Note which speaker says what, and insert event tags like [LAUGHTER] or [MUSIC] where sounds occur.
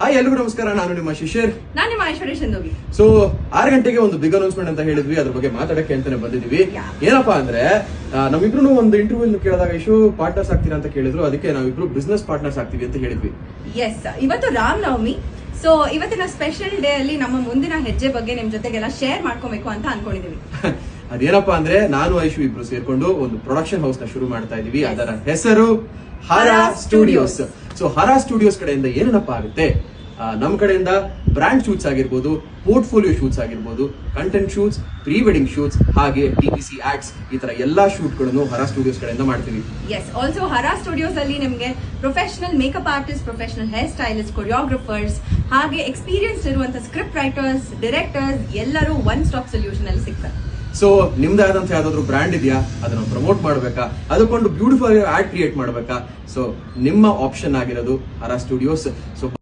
Speaker 1: Hi ಎಲ್ಲರಿಗೂ ನಮಸ್ಕಾರ. ನಾನು ನಿಮ್ಮ ಶಿಶಿರ್.
Speaker 2: ನಾನು ನಿಮ್ಮ ಐಶ್ವರ್ಯ ಚಂದೋಗಿ
Speaker 1: ಸೊ ಆರು ಗಂಟೆಗೆ ಒಂದು ಬಿಗ್ ಅನೌನ್ಸ್ಮೆಂಟ್ ಅಂತ ಹೇಳಿದ್ವಿ. ಅದ್ರ ಬಗ್ಗೆ ಮಾತಾಡಕ್ಕೆ ಅಂತಾನೆ ಬಂದಿದ್ವಿ ಏನಪ್ಪಾ ಅಂದ್ರೆ ನಮ್ಮಿಬ್ರು ಒಂದು ಇಂಟರ್ವ್ಯೂ ಕೇಳಿದಾಗ ಇಶು ಪಾರ್ಟ್ನರ್ಸ್ ಆಗ್ತೀರಾ? ಅಂತ ಕೇಳಿದ್ರು. ಅದಕ್ಕೆ ನಾವಿಬ್ರು ಬಿಸ್ನೆಸ್ ಪಾರ್ಟ್ನರ್ಸ್ ಆಗ್ತೀವಿ ಅಂತ ಹೇಳಿದ್ವಿ.
Speaker 2: ಎಸ್ ಇವತ್ತು ರಾಮನವಮಿ ಸೊ ಇವತ್ತಿನ ಸ್ಪೆಷಲ್ ಡೇ ಅಲ್ಲಿ ನಮ್ಮ ಮುಂದಿನ ಹೆಜ್ಜೆ ಬಗ್ಗೆ ನಿಮ್ ಜೊತೆಗೆಲ್ಲ ಶೇರ್ ಮಾಡ್ಕೋಬೇಕು ಅಂತ ಅನ್ಕೊಂಡಿದೀವಿ. [LAUGHS]
Speaker 1: ಅದೇನಪ್ಪಾ ಅಂದ್ರೆ ನಾನು ಐಶು ಇಬ್ರು ಸೇರ್ಕೊಂಡು ಒಂದು ಪ್ರೊಡಕ್ಷನ್ ಹೌಸ್ನ ಶುರು ಮಾಡ್ತಾ ಇದೀವಿ. ಅದರ ಹೆಸರು Hara studios. So Hara studios ಕಡೆಯಿಂದ ಏನೇನಪ್ಪ ಆಗುತ್ತೆ? ನಮ್ಮ ನಮ್ ಕಡೆಯಿಂದ ಬ್ರಾಂಡ್ ಶೂಟ್ಸ್ ಆಗಿರ್ಬೋದು ಪೋರ್ಟ್ಫೋಲಿಯೋ ಶೂಟ್ಸ್ ಆಗಿರ್ಬೋದು content shoots pre wedding shoots ಹಾಗೆ ಟಿ ಪಿ ಸಿ ಆಡ್ಸ್ ಈ ತರ ಎಲ್ಲಾ ಶೂಟ್ಗಳನ್ನು ಹರ ಸ್ಟುಡಿಯೋಸ್ ಕಡೆಯಿಂದ ಮಾಡ್ತೀವಿ.
Speaker 2: ಎಸ್ ಆಲ್ಸೋ ಹರ ಸ್ಟುಡಿಯೋಸ್ ಅಲ್ಲಿ ನಿಮ್ಗೆ professional makeup artist professional hair stylist choreographers ಹಾಗೆ ಎಕ್ಸ್ಪೀರಿಯನ್ಸ್ ಇರುವಂತಹ ಸ್ಕ್ರಿಪ್ಟ್ ರೈಟರ್ಸ್ ಡೈರೆಕ್ಟರ್ಸ್ ಎಲ್ಲರೂ ಒನ್ ಸ್ಟಾಪ್ ಸೊಲ್ಯೂಷನ್ ಅಲ್ಲಿ ಸಿಗ್ತಾರೆ.
Speaker 1: ಸೊ ನಿಮ್ದೇ ಆದಂತ ಯಾವ್ದಾದ್ರು ಬ್ರ್ಯಾಂಡ್ ಇದೆಯಾ? ಅದನ್ನ ಪ್ರಮೋಟ್ ಮಾಡಬೇಕಾ? ಅದಕ್ಕೊಂದು ಬ್ಯೂಟಿಫುಲ್ ಆಡ್ ಕ್ರಿಯೇಟ್ ಮಾಡ್ಬೇಕಾ? ಸೊ ನಿಮ್ಮ ಆಪ್ಷನ್ ಆಗಿರೋದು ಹರ ಸ್ಟುಡಿಯೋಸ್ ಸೊ